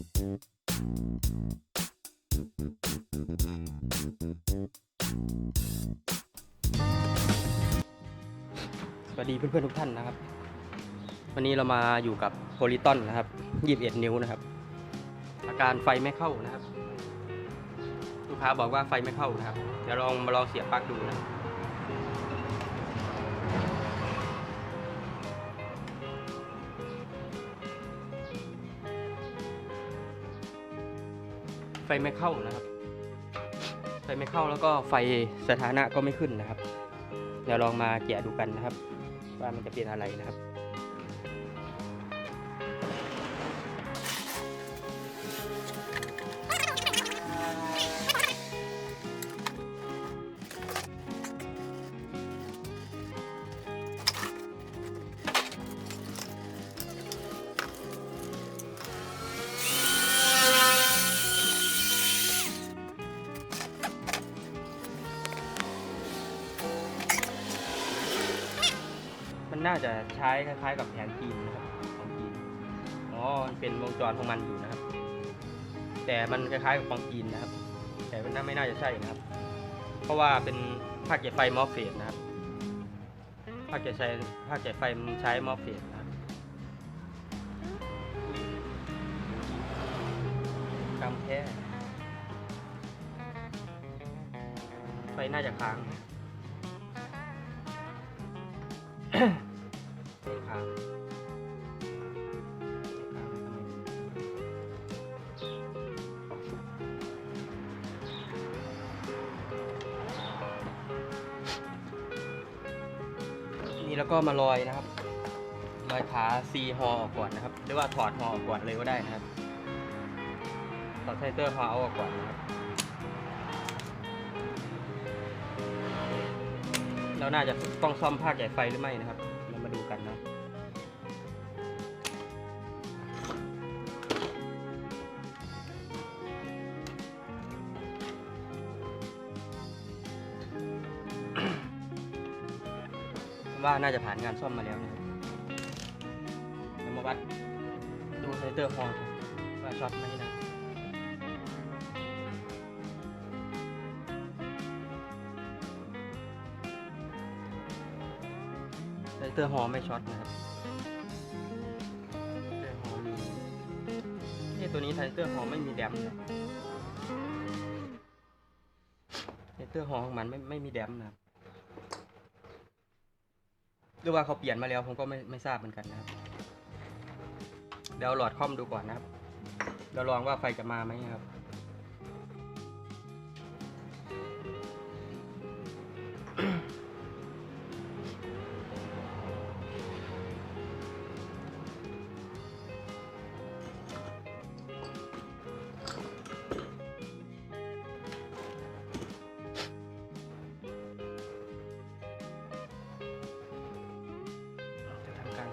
สวัสดีเพื่อนๆทุกท่านนะครับ วันนี้เรามาอยู่กับโพลิตอนนะครับ21นิ้วนะครับ อาการไฟไม่เข้านะครับ ลูกค้าบอกว่าไฟไม่เข้านะครับ เดี๋ยวลองมาลองเสียบปลั๊กดูนะ ฟไม่เข้านะครับ ไฟไม่เข้าแล้วก็ไฟสถานะก็ไม่ขึ้นนะครับ เดี๋ยวลองมาแกะดูกันนะครับ ว่ามันจะเป็นอะไรนะครับ น่าจะใช้คล้ายๆกับแผนจีนนะครับของจีนอ๋อเป็นวงจรของมันอยู่นะครับ แต่มันคล้ายๆกับของจีนนะครับ แต่มันน่าไม่น่าจะใช่นะครับ เพราะว่าเป็นภาคเก็บไฟมอสเฟสนะครับภาคเก็บไฟภาคเก็บไฟมันใช้มอสเฟสนะครับกำแค่ไฟน่าจะค้าง ก็มาลอยนะครับลอยขาซีฮอออกก่อนนะครับ หรือว่าถอดฮอออกก่อนเลยก็ได้นะครับถอดไซเตอร์ฮออออกก่อนนะครับเราน่าจะต้องซ่อมภาคใหญ่ไฟหรือไม่นะครับ เรามาดูกันนะ ว่าน่าจะผ่านงานซ่อมมาแล้วนะครับเดี๋ยวมาวัดดูไซเตอร์ฮอลว่าช็อตไหมนะไซเตอร์ฮอลไม่ช็อตนะครับไซเตอร์ฮอลมีเอ้ตัวนี้ไซเตอร์ฮอลไม่มีแดมนะไซเตอร์ฮอลของมันไม่ไม่มีแดมนะครับ หรือว่าเขาเปลี่ยนมาแล้วผมก็ไม่ไม่ทราบเหมือนกันนะครับ เดี๋ยวหลอดคอมดูก่อนนะครับ เดี๋ยวลองว่าไฟจะมาไหมครับ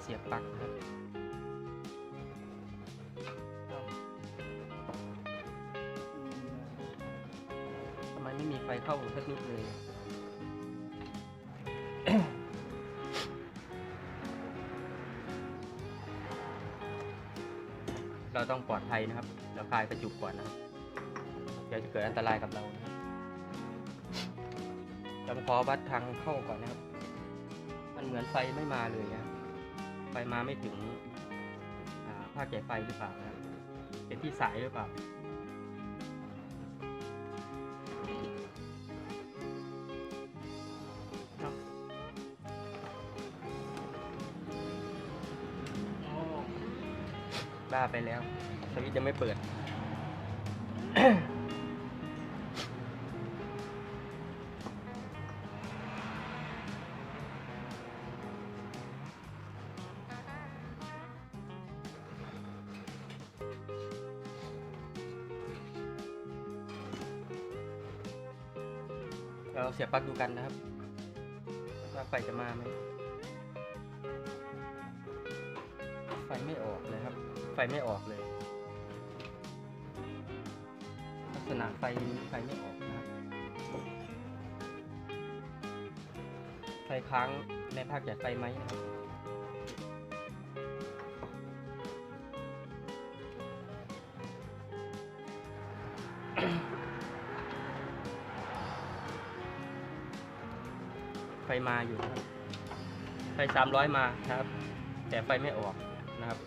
สียบปลั๊กนะครับทำไมไม่มีไฟเข้าสักนิดเลยเราต้องปลอดภัยนะครับ เราคลายกระจุกก่อนนะครับ เดี๋ยวจะเกิดอันตรายกับเรานะครับเราขอวัดทางเข้าก่อนนะครับ มันเหมือนไฟไม่มาเลยนะ ไฟมาไม่ถึงอ่าภาคใหญ่ไฟหรือเปล่านะครับเป็นที่สายหรือเปล่าบ้าไปแล้ว สวิตยังไม่เปิด เราเสียบปลั๊กดูกันนะครับว่าไฟจะมาไหมไฟไม่ออกเลยครับ ไฟไม่ออกเลย ลักษณะไฟไฟไม่ออกนะครับไฟค้างในภาคจากไฟไหมนะครับ มาอยู่นะครับ ไฟสามร้อยมานะครับ แต่ไฟไม่ออกนะครับ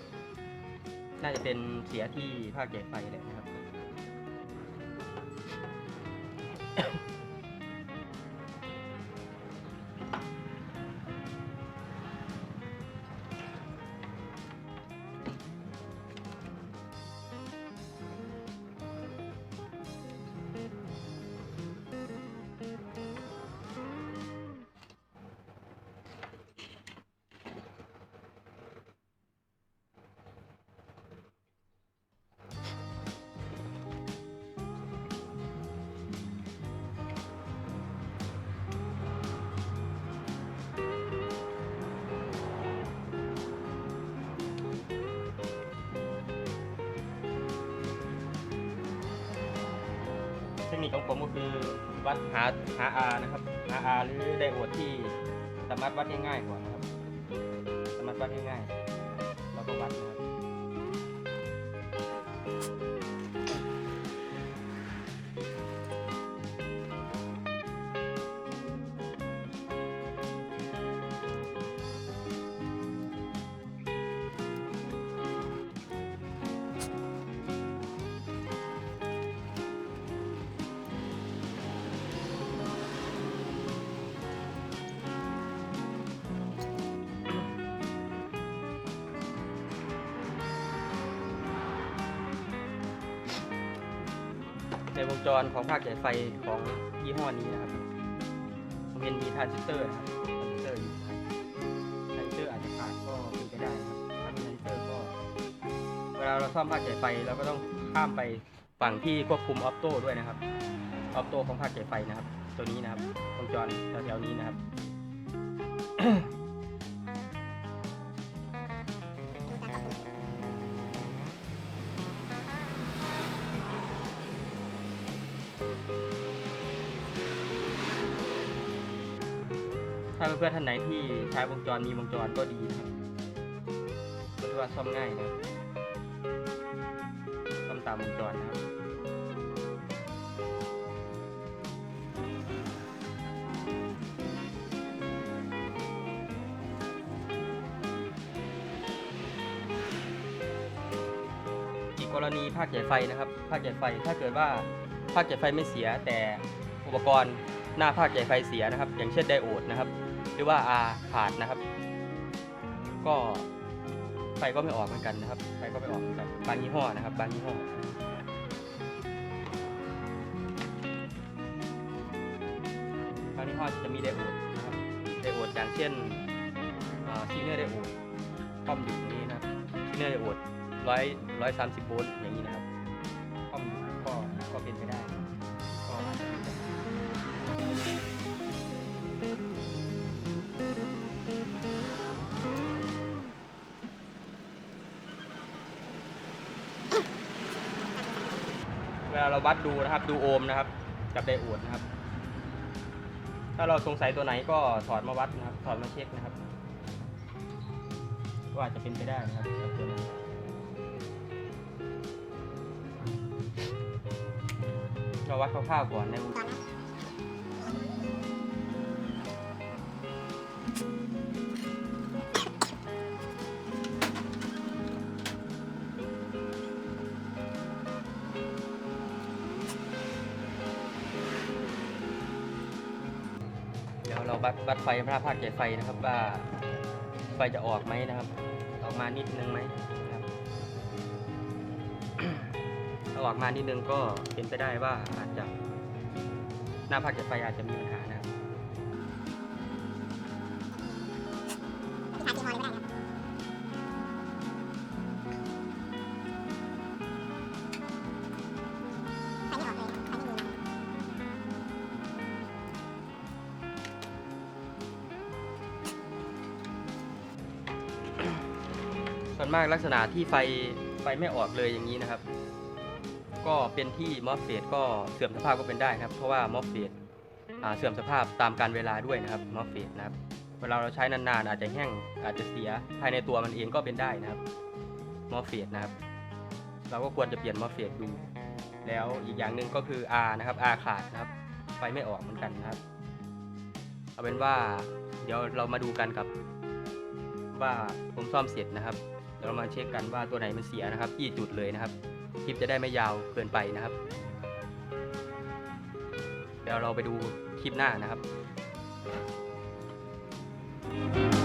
น่าจะเป็นเสียที่ภาคแจกไฟแหละนะครับ นิคของผมก็คือวัดหาหา R นะครับหา R หรือไดโอดที่สามารถวัดง่ายๆก่อนนะครับ สามารถวัดง่ายๆ จรของภาคจ่ายไฟของยี่ห้อนี้นะครับผมเห็นมีทรานซิสเตอร์นะครับทรานซิสเตอร์อยู่นะครับทรานซิสเตอร์อาจจะขาดก็เป็นไปได้นะครับถ้ามีทรานซิสเตอร์ก็ เวลาเราซ่อมภาคจ่ายไฟเราก็ต้องข้ามไปฝั่งที่ควบคุมออฟโต้ด้วยนะครับออฟโต้ของภาคจ่ายไฟนะครับ ตัวนี้นะครับวงจรแถวๆนี้นะครับ ถ้าเพื่อนๆท่านไหนที่ใช้วงจรมีวงจรก็ดีนะครับก็ถือว่าซ่อมง่ายนะซ่อมตามวงจรนะครับอีกกรณีภาคใหญ่ไฟนะครับ ภาคใหญ่ไฟถ้าเกิดว่าภาคใหญ่ไฟไม่เสียแต่อุปกรณ์ หน้าภาคใหญ่ไฟเสียนะครับ อย่างเช่นไดโอดนะครับ หรือว่า R ขาดนะครับ ก็ไฟก็ไม่ออกเหมือนกันนะครับ ไฟก็ไม่ออกเหมือนกันบางยี่ห้อนะครับ บางยี่ห้อบางยี่ห้อจะมีไดโอดนะครับ ไดโอดอย่างเช่นซีเนอร์ไดโอดป้อมอยู่ตรงนี้นะครับซีเนอร์ไดโอดร้อยร้อยสามสิบโวลต์อย่างนี้นะครับป้อมอก็ก็เป็นไปได้ก็ เวลาเราวัดดูนะครับ ดูโอห์มนะครับ กับไดโอดนะครับ ถ้าเราสงสัยตัวไหนก็ถอดมาวัดนะครับ ถอดมาเช็คนะครับ ว่าจะเป็นไปได้นะครับกับตัวนั้เราวัดคร่าวๆก่อนในวง เดี๋ยวเราวัดวัดไฟพระภาคใหญ่ไฟนะครับว่าไฟจะออกไหมนะครับ ออกมานิดนึงไหมครับถ้าออกมานิดนึงก็เป็นไปได้ว่าอาจจะหน้าภาคจัดไฟอาจจะมีปัญหานะ ส่วนมากลักษณะที่ไฟไฟไม่ออกเลยอย่างนี้นะครับ ก็เป็นที่มอสเฟตก็เสื่อมสภาพก็เป็นได้ครับ เพราะว่ามอสเฟตเสื่อมสภาพตามการเวลาด้วยนะครับมอสเฟตนะครับเวลาเราใช้นานๆอาจจะแห้งอาจจะเสียภายในตัวมันเองก็เป็นได้นะครับมอสเฟตนะครับ เราก็ควรจะเปลี่ยนมอสเฟตดู แล้วอีกอย่างหนึ่งก็คือ R นะครับ R ขาดนะครับไฟไม่ออกเหมือนกันนะครับ เอาเป็นว่าเดี๋ยวเรามาดูกันกับว่าผมซ่อมเสร็จนะครับ เดี๋ยวเรามาเช็คกันว่าตัวไหนมันเสียนะครับกี่จุดเลยนะครับ คลิปจะได้ไม่ยาวเกินไปนะครับ เดี๋ยวเราไปดูคลิปหน้านะครับ